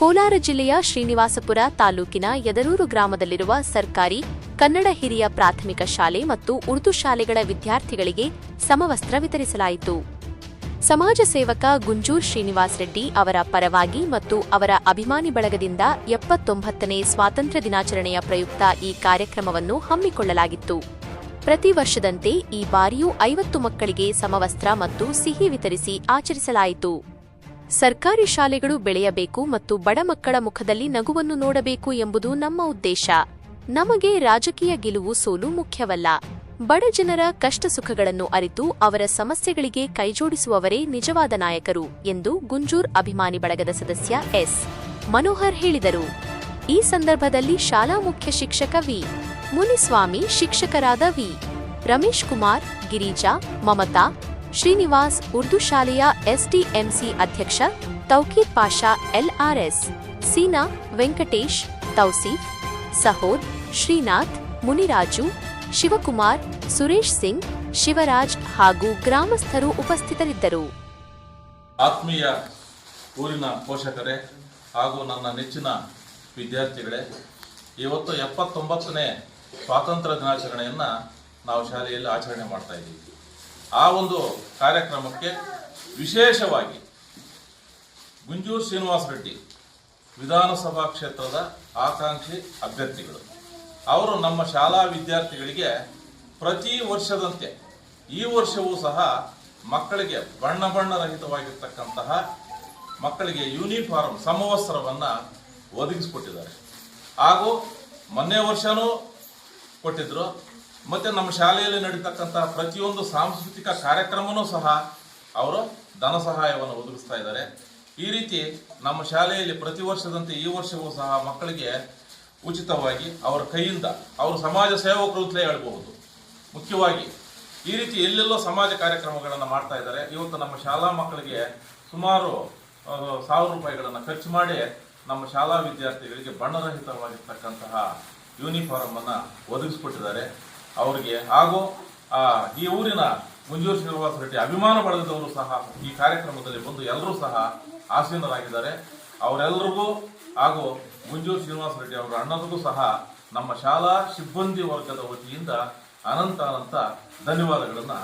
ಕೋಲಾರ ಜಿಲ್ಲೆಯ ಶ್ರೀನಿವಾಸಪುರ ತಾಲೂಕಿನ ಯದರೂರು ಗ್ರಾಮದಲ್ಲಿರುವ ಸರ್ಕಾರಿ, ಕನ್ನಡ ಹಿರಿಯ ಪ್ರಾಥಮಿಕ ಶಾಲೆ ಮತ್ತು ಉರ್ದು ಶಾಲೆಗಳ ವಿದ್ಯಾರ್ಥಿಗಳಿಗೆ ಸಮವಸ್ತ್ರ ವಿತರಿಸಲಾಯಿತು. ಸಮಾಜ ಸೇವಕ ಗುಂಜೂರ್ ಶ್ರೀನಿವಾಸ್ ರೆಡ್ಡಿ ಅವರ ಪರವಾಗಿ ಮತ್ತು ಅವರ ಅಭಿಮಾನಿ ಬಳಗದಿಂದ ಎಪ್ಪತ್ತೊಂಬತ್ತನೇ ಸ್ವಾತಂತ್ರ್ಯ ದಿನಾಚರಣೆಯ ಪ್ರಯುಕ್ತ ಈ ಕಾರ್ಯಕ್ರಮವನ್ನು ಹಮ್ಮಿಕೊಳ್ಳಲಾಗಿತ್ತು. ಪ್ರತಿ ವರ್ಷದಂತೆ ಈ ಬಾರಿಯೂ ಐವತ್ತು ಮಕ್ಕಳಿಗೆ ಸಮವಸ್ತ್ರ ಮತ್ತು ಸಿಹಿ ವಿತರಿಸಿ ಆಚರಿಸಲಾಯಿತು. ಸರ್ಕಾರಿ ಶಾಲೆಗಳು ಬೆಳೆಯಬೇಕು ಮತ್ತು ಬಡ ಮಕ್ಕಳ ಮುಖದಲ್ಲಿ ನಗುವನ್ನು ನೋಡಬೇಕು ಎಂಬುದು ನಮ್ಮ ಉದ್ದೇಶ. ನಮಗೆ ರಾಜಕೀಯ ಗೆಲುವು ಸೋಲು ಮುಖ್ಯವಲ್ಲ. ಬಡ ಜನರ ಕಷ್ಟ ಸುಖಗಳನ್ನು ಅರಿತು ಅವರ ಸಮಸ್ಯೆಗಳಿಗೆ ಕೈಜೋಡಿಸುವವರೇ ನಿಜವಾದ ನಾಯಕರು ಎಂದು ಗುಂಜೂರ್ ಅಭಿಮಾನಿ ಬಳಗದ ಸದಸ್ಯ ಎಸ್. ಮನೋಹರ್ ಹೇಳಿದರು. ಈ ಸಂದರ್ಭದಲ್ಲಿ ಶಾಲಾ ಮುಖ್ಯ ಶಿಕ್ಷಕ ವಿ. ಮುನಿಸ್ವಾಮಿ, ಶಿಕ್ಷಕರಾದ ವಿ. ರಮೇಶ್ ಕುಮಾರ್, ಗಿರಿಜಾ, ಮಮತಾ ಶ್ರೀನಿವಾಸ್ ಉರ್ದು ಶಾಲೆಯ ಎಸ್ಡಿಎಂಸಿ ಅಧ್ಯಕ್ಷ ತೌಕೀರ್ ಪಾಷಾ ಎಲ್ಆರ್ಎಸ್, ಸೀನಾ ವೆಂಕಟೇಶ್ ತೌಸೀಫ್ ಸಹೋದ್, ಶ್ರೀನಾಥ್, ಮುನಿರಾಜು, ಶಿವಕುಮಾರ್, ಸುರೇಶ್ ಸಿಂಗ್, ಶಿವರಾಜ್ ಹಾಗೂ ಗ್ರಾಮಸ್ಥರು ಉಪಸ್ಥಿತರಿದ್ದರು. ಆತ್ಮೀಯ ಊರಿನ ಪೋಷಕರೇ ಹಾಗೂ ನನ್ನ ನೆಚ್ಚಿನ ವಿದ್ಯಾರ್ಥಿಗಳೇ, ಇವತ್ತು ಎಪ್ಪತ್ತೊಂಬತ್ತನೇ ಸ್ವಾತಂತ್ರ್ಯ ದಿನಾಚರಣೆಯನ್ನು ನಾವು ಶಾಲೆಯಲ್ಲಿ ಆಚರಣೆ ಮಾಡ್ತಾ ಇದ್ದೀವಿ. ಆ ಒಂದು ಕಾರ್ಯಕ್ರಮಕ್ಕೆ ವಿಶೇಷವಾಗಿ ಗುಂಜೂರು ಶ್ರೀನಿವಾಸ ರೆಡ್ಡಿ ವಿಧಾನಸಭಾ ಕ್ಷೇತ್ರದ ಆಕಾಂಕ್ಷಿ ಅಭ್ಯರ್ಥಿಗಳು. ಅವರು ನಮ್ಮ ಶಾಲಾ ವಿದ್ಯಾರ್ಥಿಗಳಿಗೆ ಪ್ರತಿ ವರ್ಷದಂತೆ ಈ ವರ್ಷವೂ ಸಹ ಮಕ್ಕಳಿಗೆ ಬಣ್ಣ ಬಣ್ಣರಹಿತವಾಗಿರ್ತಕ್ಕಂತಹ ಮಕ್ಕಳಿಗೆ ಯೂನಿಫಾರ್ಮ್ ಸಮವಸ್ತ್ರವನ್ನು ಒದಗಿಸಿಕೊಟ್ಟಿದ್ದಾರೆ. ಹಾಗೂ ಮೊನ್ನೆ ವರ್ಷನೂ ಕೊಟ್ಟಿದ್ರು. ಮತ್ತು ನಮ್ಮ ಶಾಲೆಯಲ್ಲಿ ನಡೀತಕ್ಕಂತಹ ಪ್ರತಿಯೊಂದು ಸಾಂಸ್ಕೃತಿಕ ಕಾರ್ಯಕ್ರಮವೂ ಸಹ ಅವರು ಧನ ಸಹಾಯವನ್ನು ಒದಗಿಸ್ತಾ ಇದ್ದಾರೆ. ಈ ರೀತಿ ನಮ್ಮ ಶಾಲೆಯಲ್ಲಿ ಪ್ರತಿ ವರ್ಷದಂತೆ ಈ ವರ್ಷವೂ ಸಹ ಮಕ್ಕಳಿಗೆ ಉಚಿತವಾಗಿ ಅವರ ಕೈಯಿಂದ ಅವರು ಸಮಾಜ ಸೇವಕರು ಅಂತಲೇ ಹೇಳಬಹುದು. ಮುಖ್ಯವಾಗಿ ಈ ರೀತಿ ಎಲ್ಲೆಲ್ಲೋ ಸಮಾಜ ಕಾರ್ಯಕ್ರಮಗಳನ್ನು ಮಾಡ್ತಾ ಇದ್ದಾರೆ. ಇವತ್ತು ನಮ್ಮ ಶಾಲಾ ಮಕ್ಕಳಿಗೆ ಸುಮಾರು ಸಾವಿರ ರೂಪಾಯಿಗಳನ್ನು ಖರ್ಚು ಮಾಡಿ ನಮ್ಮ ಶಾಲಾ ವಿದ್ಯಾರ್ಥಿಗಳಿಗೆ ಬಣ್ಣರಹಿತವಾಗಿರ್ತಕ್ಕಂತಹ ಯೂನಿಫಾರ್ಮನ್ನು ಒದಗಿಸ್ಕೊಟ್ಟಿದ್ದಾರೆ. ಅವರಿಗೆ. ಹಾಗೂ ಈ ಊರಿನ ಮುಂಜೂರು ಶ್ರೀನಿವಾಸ ರೆಡ್ಡಿ ಅಭಿಮಾನ ಪಡೆದವರು ಸಹ ಈ ಕಾರ್ಯಕ್ರಮದಲ್ಲಿ ಬಂದು ಎಲ್ಲರೂ ಸಹ ಆಸೀನರಾಗಿದ್ದಾರೆ. ಅವರೆಲ್ಲರಿಗೂ ಹಾಗೂ ಮುಂಜೂರು ಶ್ರೀನಿವಾಸ ರೆಡ್ಡಿ ಅವರ ಅಣ್ಣನಿಗೂ ಸಹ ನಮ್ಮ ಶಾಲಾ ಸಿಬ್ಬಂದಿ ವರ್ಗದ ವತಿಯಿಂದ ಅನಂತ ಅನಂತ ಧನ್ಯವಾದಗಳನ್ನು